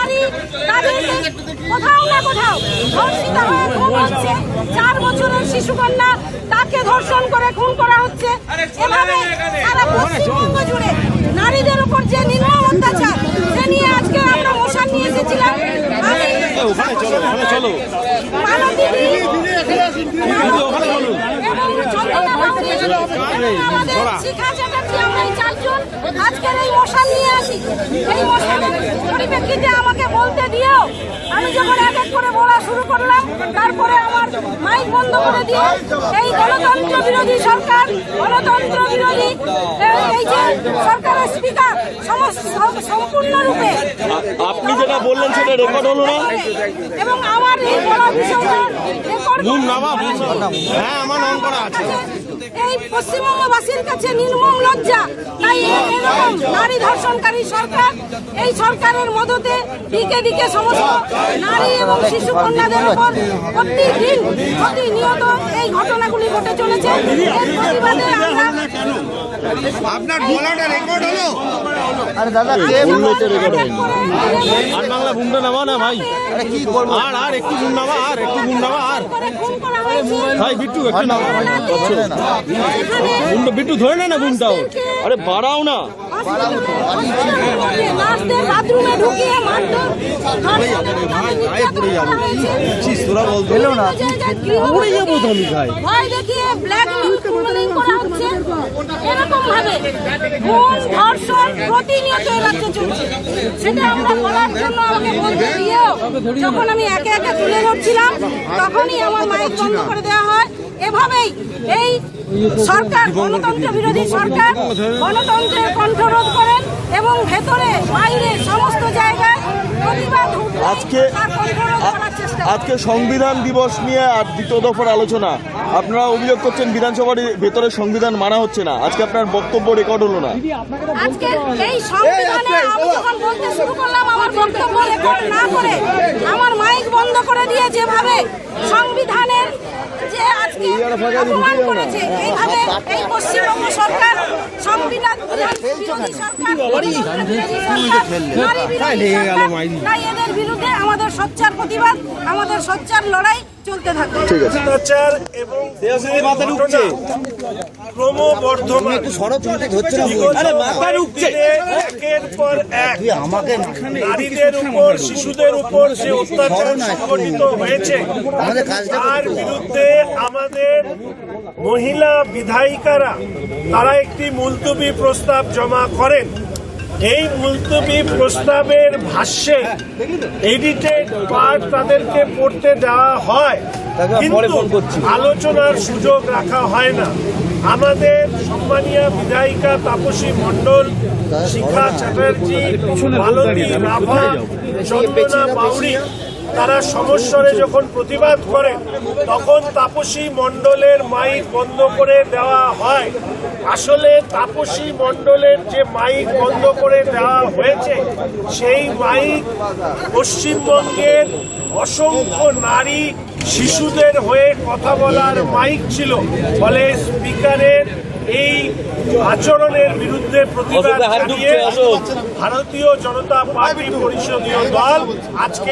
বাড়িতে কোথাও না কোথাও ধর্ষিত হয়ে খুন হচ্ছে। চার বছরের শিশু কন্যা তাকে ধর্ষণ করে খুন করা হচ্ছে। এভাবে সারা পশ্চিমবঙ্গ জুড়ে নারীদের উপর যে নির্মম অত্যাচার সে নিয়ে আজকে আমরা মশান নিয়ে এসেছিলাম। আজকের এই মশাল নিয়ে আসি। এই মশালের পরিপ্রেক্ষিতে আমাকে বলতে দিয়েও আমি যখন এক এক করে বলা শুরু করলাম তারপরে আমার মাইক বন্ধ করে দিয়ে এই গণতন্ত্র বিরোধী সরকার গণতন্ত্র বিরোধী এই- যে সরকারের স্পিকার সম্পূর্ণরূপে আপনি যেটা বললেন সেটা রেকর্ড হলো না? এবং আমার এই বলা বিষয়টা রেকর্ড হ্যাঁ আমার নাম করা আছে। এই পশ্চিমবঙ্গবাসীর কাছে নির্মম লজ্জা। তাই এরকম নারী ধর্ষণকারী সরকার এই সরকারের মদতে দিকে দিকে সমস্ত নারী এবং শিশু কন্যাদের উপর প্রতিদিন প্রতিনিয়ত এই ঘটনাগুলি ঘটে চলেছে। এর প্রতিবাদে আমরা আপনার বলাটা রেকর্ড হলো? আরে দাদা কে বলল? রেকর্ড হয়নি আর বাংলা বুমটা নামা না ভাই। আরে কি করব? আর আর একটু বুম নামা আর একটু বুম নামা আর। ভাই বিট্টু একটু নাও। এখানে বুমটা বিট্টু ধরে না না বুনটাও আরে বাড়াও না। বাথরুমে ঢুকিয়ে মারধর ভয় দেখিয়ে ব্ল্যাকমেলিং করা হচ্ছে এরকম ভাবে খুন ধর্ষণ প্রতিনিয়ত চলছে সেটা আমরা বলার জন্য আমাকে বলতে দিয়েও যখন আমি একে একে তুলে ধরছিলাম তখনই আমার মাইক বন্ধ করে দেওয়া হয় এভাবেই এই সরকার গণতন্ত্র বিরোধী সরকার গণতন্ত্রের কণ্ঠরোধ করেন এবং ভেতরে বাইরে সমস্ত জায়গায় আজকে-। আজকে সংবিধান দিবস নিয়ে আর দ্বিতীয় দফার আলোচনা। আপনারা অভিযোগ করছেন বিধানসভার ভেতরে সংবিধান মানা হচ্ছে না। আজকে আপনার বক্তব্য রেকর্ড হলো না। আজকে এই সংবিধানে আমি যখন বলতে শুরু করলাম আমার বক্তব্য রেকর্ড না করে আমার মাইক বন্ধ করে দিয়ে যেভাবে সংবিধানের যে আজকে অপমান করেছে এইভাবে এই পশ্চিমবঙ্গ সরকার সংবিধান বিরোধী সরকার গণতন্ত্র বিরোধী সরকার, নারী বিরোধী সরকার, তাই এদের বিরুদ্ধে আমাদের সোচ্চার প্রতিবাদ আমাদের সোচ্চার লড়াই চলতে থাকবে অত্যাচার এবং ক্রমবর্ধমান। একের পর এক নারীদের উপর শিশুদের উপর যে অত্যাচার সংঘটিত হয়েছে তার বিরুদ্ধে আমাদের মহিলা বিধায়িকারা তারা একটি মুলতবি প্রস্তাব জমা করেন। এই মুলতবি প্রস্তাবের ভাষ্যে এডিটেড পার্ট তাদেরকে পড়তে দেওয়া হয়। কিন্তু আলোচনার সুযোগ রাখা হয় না। আমাদের সম্মানীয় বিধায়িকা তাপসী মণ্ডল শিখা চ্যাটার্জি মালতী রাভা চন্দনা বাউরি তারা সমস্বরে যখন প্রতিবাদ করেন তখন তাপসী মণ্ডলের মাইক বন্ধ করে দেওয়া হয়। আসলে তাপসী মণ্ডলের যে মাইক বন্ধ করে দেওয়া হয়েছে, সেই মাইক পশ্চিমবঙ্গের অসংখ্য নারী শিশুদের হয়ে কথা বলার মাইক ছিল। ফলে স্পিকারের এই আচরণের বিরুদ্ধে প্রতিবাদ জানিয়ে ভারতীয় জনতা পার্টি পরিষদীয় দল আজকে।